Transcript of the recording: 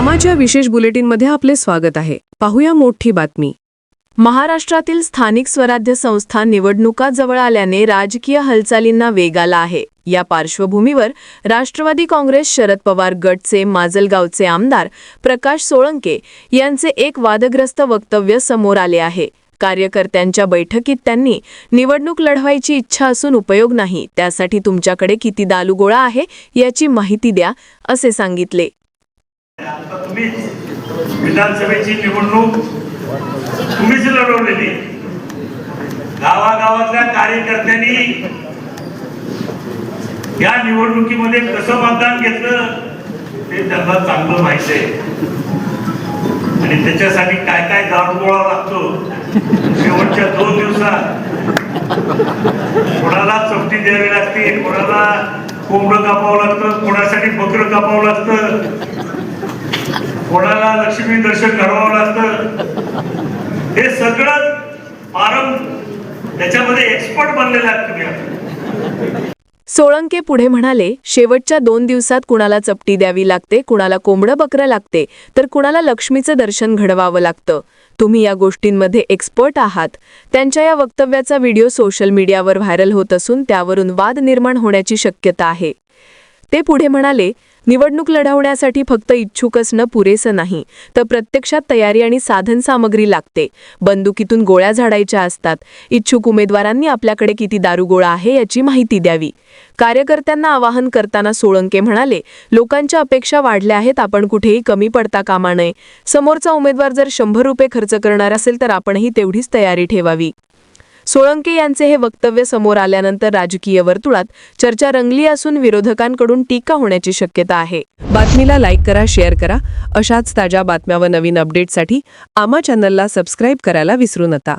आमाच्या विशेष बुलेटिनमध्ये आपले स्वागत आहे. पाहूया मोठी बातमी. महाराष्ट्रातील स्थानिक स्वराज्य संस्था निवडणुका जवळ आल्याने राजकीय हालचालींना वेग आला आहे. या पार्श्वभूमीवर राष्ट्रवादी काँग्रेस शरद पवार गटचे माजलगावचे आमदार प्रकाश सोळंके यांचे एक वादग्रस्त वक्तव्य समोर आले आहे. कार्यकर्त्यांच्या बैठकीत त्यांनी निवडणूक लढवायची इच्छा असून उपयोग नाही. त्यासाठी तुमच्याकडे किती दालुगोळा आहे याची माहिती द्या असे सांगितले. आता तुम्हीच विधानसभेची निवडणूक तुम्हीच लढवलेली. गावागावातल्या कार्यकर्त्यांनी या निवडणुकीमध्ये कसं मतदान घेतलं ते त्यांना चांगलं माहिती आहे. आणि त्याच्यासाठी काय काय दारुगोळा लागतो शेवटच्या दोन दिवसात. कोणाला चपटी द्यावी लागते कोणाला कोंबडं कापावं लागतं कोणासाठी बकरं कापावं लागतं कोणाला लक्ष्मी दर्शन करावं लागतं? हे सगळं पारं त्याच्यामध्ये एक्सपर्ट बनलेले आहात तुम्ही सोळंके पुढे म्हणाले शेवटच्या दोन दिवसात कुणाला चपटी द्यावी लागते कुणाला कोंबडं बकरं लागते तर कुणाला लक्ष्मीचं दर्शन घडवावं लागतं. तुम्ही या गोष्टींमध्ये एक्सपर्ट आहात. त्यांच्या या वक्तव्याचा व्हिडिओ सोशल मीडियावर व्हायरल होत असून त्यावरून वाद निर्माण होण्याची शक्यता आहे. ते पुढे म्हणाले निवडणूक लढवण्यासाठी फक्त इच्छुक असणं पुरेसं नाही तर प्रत्यक्षात तयारी आणि साधन सामग्री लागते. बंदुकीतून गोळ्या झाडायच्या असतात. इच्छुक उमेदवारांनी आपल्याकडे किती दारुगोळा आहे याची माहिती द्यावी. कार्यकर्त्यांना आवाहन करताना सोळंके म्हणाले लोकांच्या अपेक्षा वाढल्या आहेत आपण कुठेही कमी पडता कामा नये. समोरचा उमेदवार जर शंभर रुपये खर्च करणार असेल तर आपणही तेवढीच तयारी ठेवावी. सोळंके यांचे हे वक्तव्य समोर आल्यानंतर राजकीय वर्तुळात चर्चा रंगली असून विरोधकांकडून टीका होण्याची शक्यता आहे. बातमीला लाईक करा शेअर करा. अशाच ताज्या बातम्या व नवीन अपडेटसाठी आमा चॅनलला सबस्क्राईब करायला विसरू नका.